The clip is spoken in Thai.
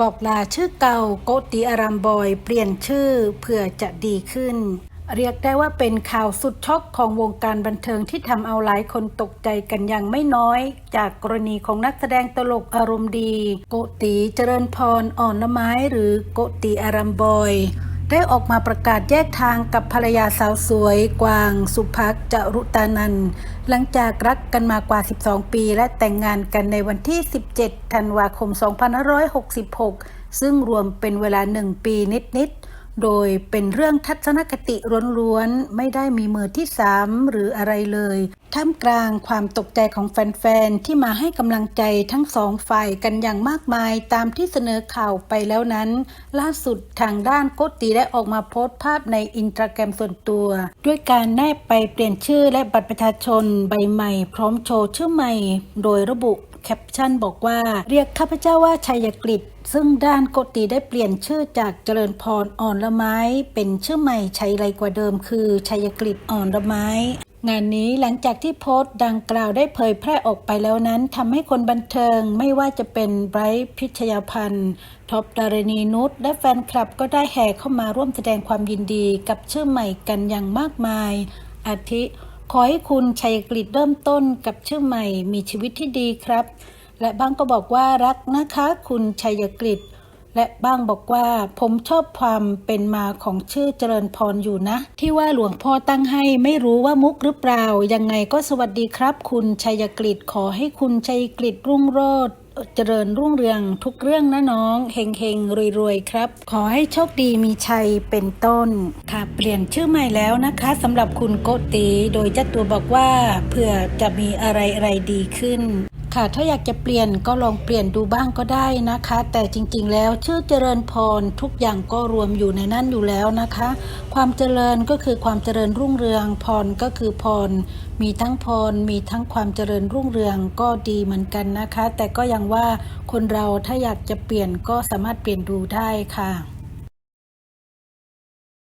บอกลาชื่อเก่าโกติอารามบอย เปลี่ยนชื่อเพื่อจะดีขึ้น เรียกได้ว่าเป็นข่าวสุดช็อกของวงการบันเทิงที่ทำเอาหลายคนตกใจกันอย่างไม่น้อย จากกรณีของนักแสดงตลกอารมณ์ดี โกติเจริญพรอ่อนละไม้หรือโกติอารามบอย ได้ออกมาประกาศแยกทางกับภรรยาสาวสวย กวางสุภักจารุตานันท์หลังจากรักกันมากว่า 12 ปี และแต่งงานกันในวันที่ 17 ธันวาคม 2566 ซึ่งรวมเป็นเวลา 1 ปีนิดๆ โดยเป็นเรื่องทัศนคติล้วนๆ ไม่ได้มีมือที่สามหรืออะไรเลย ท่ามกลางความตกใจของแฟนๆ ที่มาให้กำลังใจทั้งสองฝ่ายกันอย่างมากมายตามที่เสนอข่าวไปแล้วนั้น ล่าสุดทางด้านโกติได้ออกมาโพสต์ภาพในอินสตาแกรมส่วนตัว ด้วยการแนบไปเปลี่ยนชื่อและบัตรประชาชนใบใหม่ พร้อมโชว์ชื่อใหม่ โดยระบุ แคปชั่นบอกว่าเรียกข้าพเจ้าว่าชัยกฤษซึ่งด้านโกติได้เปลี่ยนชื่อจากเจริญพรอ่อนละไม้ เป็นชื่อใหม่ชัยไรกว่าเดิมคือชัยกฤษอ่อนละไม้งานนี้หลังจากที่โพสต์ดังกล่าวได้เผยแพร่ออกไปแล้วนั้นทำให้คนบันเทิงไม่ว่าจะเป็นไบรท์พิชยาพันธ์ท็อปดารณีนุชและแฟนคลับก็ได้แห่เข้ามาร่วมแสดงความยินดีกับชื่อใหม่กันอย่างมากมาย อาทิ ขอให้คุณชัยกฤษเริ่มต้นกับชื่อใหม่มีชีวิตที่ดีครับ และบ้างก็บอกว่ารักนะคะคุณชัยกฤษและบ้างบอกว่าผมชอบความเป็นมาของชื่อเจริญพรอยู่นะ ที่ว่าหลวงพ่อตั้งให้ไม่รู้ว่ามุกหรือเปล่า ยังไงก็สวัสดีครับ คุณชัยกฤษขอให้คุณชัยกฤษรุ่งโรจน์ เจริญรุ่งเรืองทุกเรื่องนะน้อง เฮงเฮงรวยรวยๆครับ ขอให้โชคดีมีชัยเป็นต้น ค่ะเปลี่ยนชื่อใหม่แล้วนะคะสำหรับคุณโกติโดยเจ้าตัวบอกว่าเผื่อจะมีอะไรอะไรดีขึ้น ค่ะ ถ้าอยากจะเปลี่ยนก็ลองเปลี่ยนดูบ้างก็ได้นะคะ แต่จริงๆ แล้วชื่อเจริญพรทุกอย่างก็รวมอยู่ในนั้นอยู่แล้วนะคะ ความเจริญก็คือความเจริญรุ่งเรือง พรก็คือพร มีทั้งพร มีทั้งความเจริญรุ่งเรืองก็ดีเหมือนกันนะคะ แต่ก็ยังว่าคนเราถ้าอยากจะเปลี่ยนก็สามารถเปลี่ยนดูได้ค่ะ